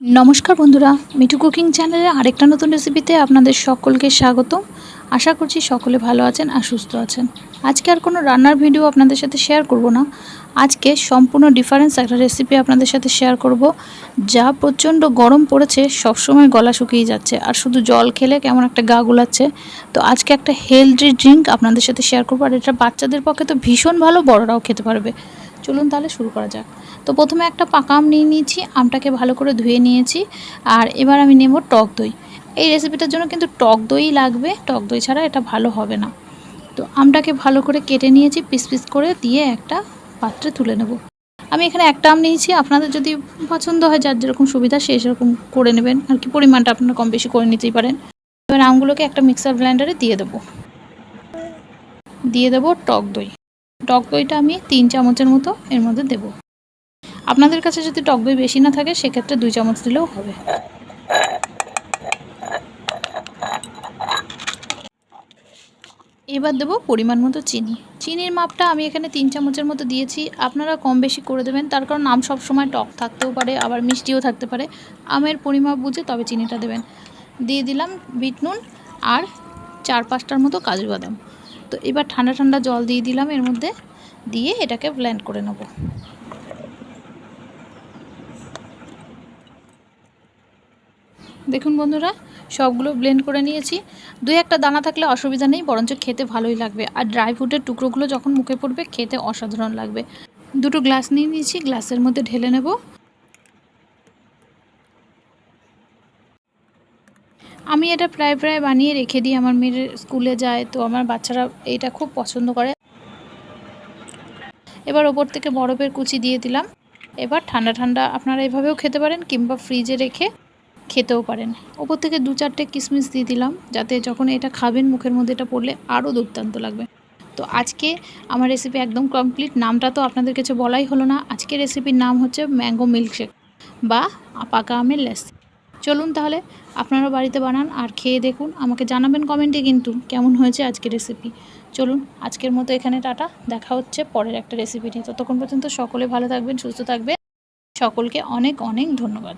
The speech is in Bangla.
নমস্কার বন্ধুরা, মিঠু কুকিং চ্যানেলে আরেকটা নতুন রেসিপিতে আপনাদের সকলকে স্বাগত আশা করছি সকলে ভালো আছেন আর সুস্থ আছেন। আজকে আর কোনো রান্নার ভিডিও আপনাদের সাথে শেয়ার করব না। আজকে সম্পূর্ণ ডিফারেন্স একটা রেসিপি আপনাদের সাথে শেয়ার করব, যা প্রচণ্ড গরম পড়েছে, সবসময় গলা শুকিয়ে যাচ্ছে, আর শুধু জল খেলে কেমন একটা গা গুলাচ্ছে। তো আজকে একটা হেলদি ড্রিঙ্ক আপনাদের সাথে শেয়ার করব, আর এটা বাচ্চাদের পক্ষে তো ভীষণ ভালো, বড়রাও খেতে পারবে। চলুন তাহলে শুরু করা যাক। তো প্রথমে একটা পাকা আম নিয়ে নিয়েছি, আমটাকে ভালো করে ধুয়ে নিয়েছি, আর এবার আমি নেব টক দই। এই রেসিপিটার জন্য কিন্তু টক দই লাগবে, টক দই ছাড়া এটা ভালো হবে না। তো আমটাকে ভালো করে কেটে নিয়েছি, পিস পিস করে দিয়ে একটা পাত্রে তুলে নেব। আমি এখানে একটা আম নিয়েছি, আপনাদের যদি পছন্দ হয়, যার যেরকম সুবিধা সে সেরকম করে নেবেন। আর কি পরিমাণটা আপনারা কম বেশি করে নিতেই পারেন। এবার আমগুলোকে একটা মিক্সার ব্লেন্ডারে দিয়ে দেবো। দিয়ে দেবো টক দই। টক দইটা আমি তিন চামচের মতো এর মধ্যে দেব। আপনাদের কাছে যদি টক দই বেশি না থাকে, সেক্ষেত্রে দুই চামচ দিলেও হবে। এবার দেবো পরিমাণ মতো চিনি। চিনির মাপটা আমি এখানে তিন চামচের মতো দিয়েছি। আপনারা কম বেশি করে দেবেন। তার কারণ আম সবসময় টক থাকতেও পারে, আবার মিষ্টিও থাকতে পারে। আমের পরিমাপ বুঝে তবে চিনিটা দেবেন। দিয়ে দিলাম বিট নুন আর চার পাঁচটার মতো কাজু বাদাম। তো এবার ঠান্ডা ঠান্ডা জল দিয়ে দিলাম, এর মধ্যে দিয়ে এটাকে ব্ল্যান্ড করে নেব। দেখুন বন্ধুরা, সবগুলো ব্লেন্ড করে নিয়েছি। দুই একটা দানা থাকলে অসুবিধা নেই, বরঞ্চ খেতে ভালোই লাগবে। আর ড্রাই ফ্রুটের টুকরোগুলো যখন মুখে পড়বে, খেতে অসাধারণ লাগবে। দুটো গ্লাস নিয়ে নিয়েছি গ্লাসের মধ্যে ঢেলে নেব। আমি এটা প্রায় প্রায় বানিয়ে রেখে দিই। আমার মেয়ের স্কুলে যায় তো আমার বাচ্চারা এটা খুব পছন্দ করে। এবার ওপর থেকে বরফের কুচি দিয়ে দিলাম। এবার ঠান্ডা ঠান্ডা আপনারা এভাবেও খেতে পারেন কিংবা ফ্রিজে রেখে খেতেও পারেন। ওপর থেকে দু চারটে কিশমিশ দিয়ে দিলাম যাতে যখন এটা খাবেন মুখের মধ্যে এটা পড়লে আরও দুর্দান্ত লাগবে। তো আজকে আমার রেসিপি একদম কমপ্লিট নামটা তো আপনাদের কাছে বলাই হলো না। আজকে রেসিপির নাম হচ্ছে ম্যাঙ্গো মিল্কশেক বা পাকা আমের লেস। চলুন তাহলে আপনারা বাড়িতে বানান আর খেয়ে দেখুন। আমাকে জানাবেন কমেন্টে কিন্তু কেমন হয়েছে আজকের রেসিপি চলুন, আজকের মতো এখানে টাটা। দেখা হচ্ছে পরের একটা রেসিপি নিয়ে। ততক্ষণ পর্যন্ত সকলে ভালো থাকবেন, সুস্থ থাকবেন। সকলকে অনেক অনেক ধন্যবাদ।